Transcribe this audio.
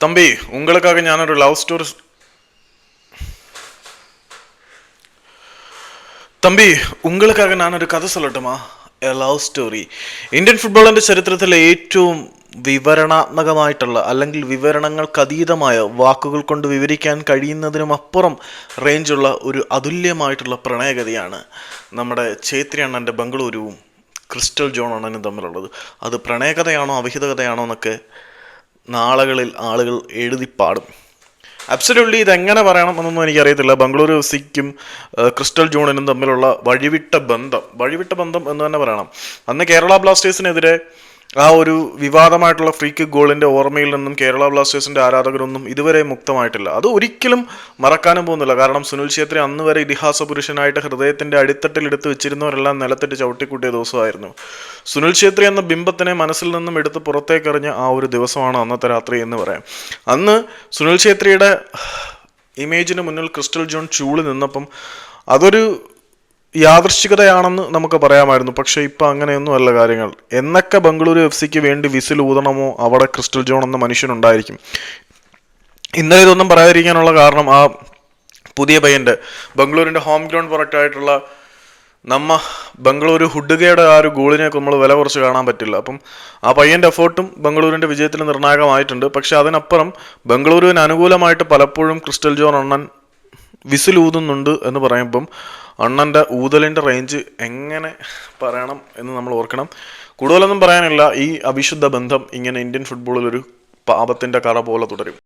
തമ്പി ഉങ്ങൾക്കാകെ ഞാനൊരു love story Thampi ഉങ്ങൾക്കാകെ ഞാനൊരു കഥ സൊല്ലട്ടുമാ എ ലവ് സ്റ്റോറി ഇന്ത്യൻ ഫുട്ബോളിന്റെ ചരിത്രത്തിലെ ഏറ്റവും വിവരണാത്മകമായിട്ടുള്ള അല്ലെങ്കിൽ വിവരണങ്ങൾക്കതീതമായ വാക്കുകൾ കൊണ്ട് വിവരിക്കാൻ കഴിയുന്നതിനും അപ്പുറം റേഞ്ചുള്ള ഒരു അതുല്യമായിട്ടുള്ള പ്രണയകഥയാണ് നമ്മുടെ ചേത്രി അണ്ണന്റെ ബംഗളൂരുവും ക്രിസ്റ്റൽ ജോൺ അണ്ണനും തമ്മിലുള്ളത്. അത് പ്രണയകഥയാണോ അവിഹിത കഥയാണോ എന്നൊക്കെ നാളുകളിൽ ആളുകൾ എഴുതി പാടും അബ്സല്യൂട്ട്ലി ഇതെങ്ങനെ പറയണം എന്നൊന്നും എനിക്കറിയത്തില്ല. ബംഗളൂരു സിക്കും ക്രിസ്റ്റൽ ജൂണിനും തമ്മിലുള്ള വഴിവിട്ട ബന്ധം. വഴിവിട്ട ബന്ധം എന്ന് തന്നെ പറയണം. അന്ന് കേരള ബ്ലാസ്റ്റേഴ്സിനെതിരെ ആ ഒരു വിവാദമായിട്ടുള്ള ഫ്രീ കിക്ക് ഗോളിന്റെ ഓർമ്മയിൽ നിന്നും കേരള ബ്ലാസ്റ്റേഴ്സിന്റെ ആരാധകരൊന്നും ഇതുവരെ മുക്തമായിട്ടില്ല. അത് ഒരിക്കലും മറക്കാനും പോകുന്നില്ല. കാരണം സുനിൽ ഛേത്രി അന്ന് വരെ ഇതിഹാസ പുരുഷനായിട്ട് ഹൃദയത്തിന്റെ അടിത്തട്ടിൽ എടുത്തു വെച്ചിരുന്നവരെല്ലാം നിലത്തിട്ട് ചവിട്ടിക്കൂട്ടിയ ദിവസമായിരുന്നു. സുനിൽ ഛേത്രി എന്ന ബിംബത്തിനെ മനസ്സിൽ നിന്നും എടുത്ത് പുറത്തേക്കെറിഞ്ഞ ആ ഒരു ദിവസമാണ് അന്നത്തെ രാത്രി എന്ന് പറയാം. അന്ന് സുനിൽ ഛേത്രിയുടെ ഇമേജിന് മുന്നിൽ ക്രിസ്റ്റൽ ജോൺ ചൂളി നിന്നപ്പം അതൊരു യാദൃശ്ചികതയാണെന്ന് നമുക്ക് പറയാമായിരുന്നു. പക്ഷെ ഇപ്പം അങ്ങനെയൊന്നും അല്ല കാര്യങ്ങൾ. എന്നൊക്കെ ബംഗളൂരു എഫ് സിക്ക് വേണ്ടി വിസിൽ ഊതണമോ അവിടെ ക്രിസ്റ്റൽ ജോൺ എന്ന മനുഷ്യനുണ്ടായിരിക്കും ഇന്നലെ ഇതൊന്നും പറയാതിരിക്കാനുള്ള കാരണം ആ പുതിയ പയ്യന്റെ ബംഗളൂരിന്റെ ഹോം ഗ്രൗണ്ട് പ്രൊഡക്റ്റ് ആയിട്ടുള്ള നമ്മ ബംഗളൂരു ഹുഡുകയുടെ ആ ഒരു ഗോളിനെ നമ്മൾ വില കുറച്ച് കാണാൻ പറ്റില്ല. അപ്പം ആ പയ്യന്റെ എഫേർട്ടും ബംഗളൂരിന്റെ വിജയത്തിന് നിർണായകമായിട്ടുണ്ട്. പക്ഷെ അതിനപ്പുറം ബംഗളൂരുവിന് അനുകൂലമായിട്ട് പലപ്പോഴും ക്രിസ്റ്റൽ ജോൺ അണ്ണൻ വിസിലൂതുന്നുണ്ട് എന്ന് പറയുമ്പം അണ്ണന്റെ ഊതലിന്റെ റേഞ്ച് എങ്ങനെ പറയണം എന്ന് നമ്മൾ ഓർക്കണം. കൂടുതലൊന്നും പറയാനില്ല. ഈ അവിശുദ്ധ ബന്ധം ഇങ്ങനെ ഇന്ത്യൻ ഫുട്ബോളിൽ ഒരു പാപത്തിന്റെ കറ പോലെ തുടരും.